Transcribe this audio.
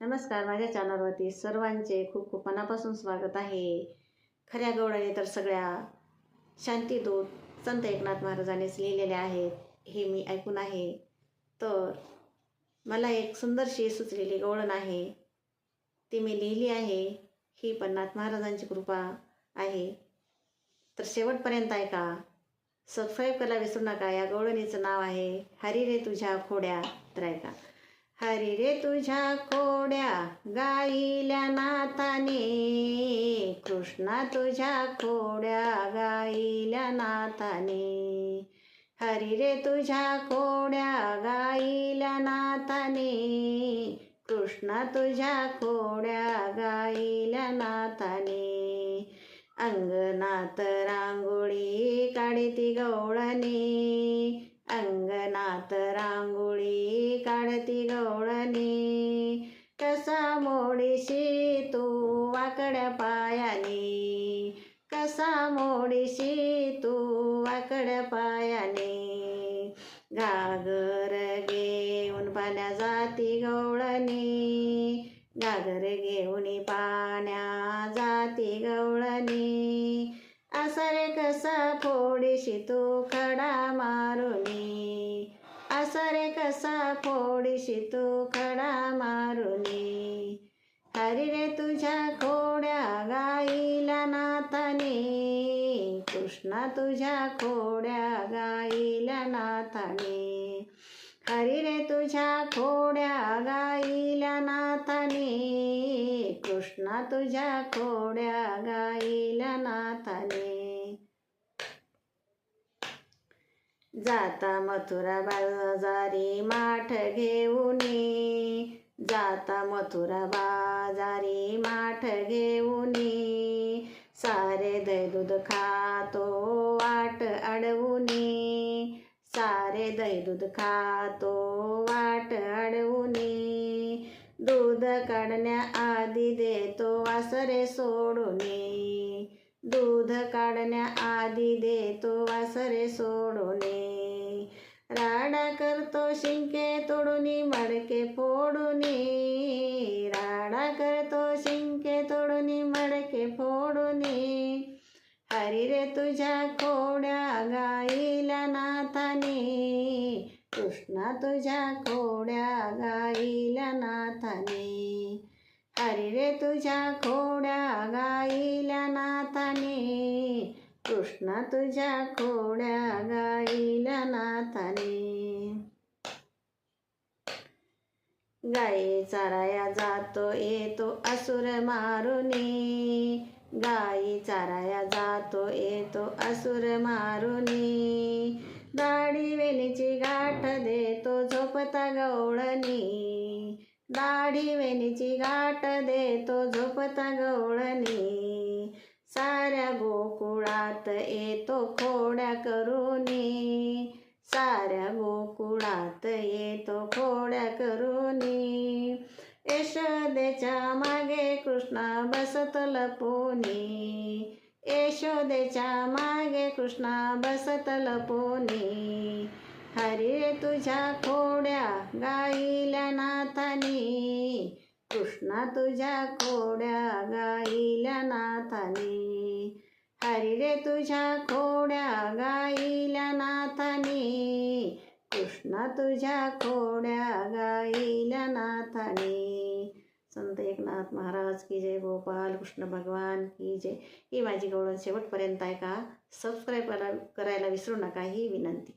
नमस्कार माझ्या चॅनलवरती सर्वांचे खूप खूप मनापासून स्वागत आहे. खऱ्या गवळणी तर सगळ्या शांतीदूत संत एकनाथ महाराजांनीच लिहिलेले आहेत हे मी ऐकून आहे. तर मला एक सुंदरशी सुचलेली गवळण आहे. ती मी लिहिली आहे. ही पण नाथ महाराजांची कृपा आहे. तर शेवटपर्यंत ऐका. सबस्क्राईब करायला विसरू नका या गवळणीचं नाव आहे हरी रे तुझ्या खोड्या तर ऐका. हरी रे तुझ्या खोड्या गाईल्या नाताने कृष्णा तुझ्या खोड्या गाईल्या नाताने हरी रे तुझ्या खोड्या गाईल्या नाताने कृष्णा तुझ्या खोड्या गाईल्या नाताने अंगणात रांगोळी काढती गवळणे अंगणात रांगोळी काढती गवळणी. कसा मोडीशी तू वाकड्या पायाने. कसा मोडीशी तू वाकड्या पायाने. घागर घेऊन पाण्या जाती गवळणी. घागर घेऊन पाण्या जाती गवळणी. असरे कसा फोडीशी तू खडा मारुनी? असरे कसा फोडीशी तू खडा मारुनी? हरी रे तुझ्या खोड्या गाईला नाथाने. कृष्णा तुझ्या खोड्या गाईला नाथाने. हरी रे तुझ्या खोड्या गाईला नाथाने. कृष्णा तुझ्या खोड्या गाईला नाथाने. जाता मथुरा बाजारी माठ घेऊन जाता मथुरा बाजारी माठ घेऊन सारे दही दूध खातो वाट अडवून सारे दही दूध खातो वाट अडवून दूध काढण्याआधी देतो वासरे सोडून दूध काढण्याआधी देतो वासरे सोडून. राडा करतो शिंके तोडून मडके फोडून. राडा करतो शिंके तोडून मडके फोडून. हरी रे तुझ्या खोड्या गाईला नाथाने. कृष्णा तुझ्या खोड्या गाईला नाथाने. अरे रे तुझ्या खोड्या गाईला नाथाने. कृष्णा तुझ्या खोड्या गाईला नाथाने. गाई चाराया जातो येतो असुर मारुनी. गाई चाराया जातो येतो असुर मारुनी. दाढी वेलीची गाठ देतो झोपता गवळणी. दाढी वेणीची गाठ देतो झोपता गवळणी. साऱ्या गोकुळात येतो खोड्या करुनी साऱ्या गोकुळात येतो खोड्या करुनी यशोदेच्या मागे कृष्णा बसत लपोनी. यशोदेच्या मागे कृष्णा बसत लपोनी. तुझ्या खोड्या गाईल्या नाथाने. कृष्णा तुझ्या खोड्या गाईल्या नाथाने. हरी रे तुझ्या खोड्या गाईल्या नाथाने. कृष्णा तुझ्या खोड्या गाईल्या नाथाने. संत एकनाथ महाराज की जय गोपाल कृष्ण भगवान की जय. ही माझी गवळण शेवटपर्यंत आहे का? सबस्क्राईब करा करायला विसरू नका ही विनंती.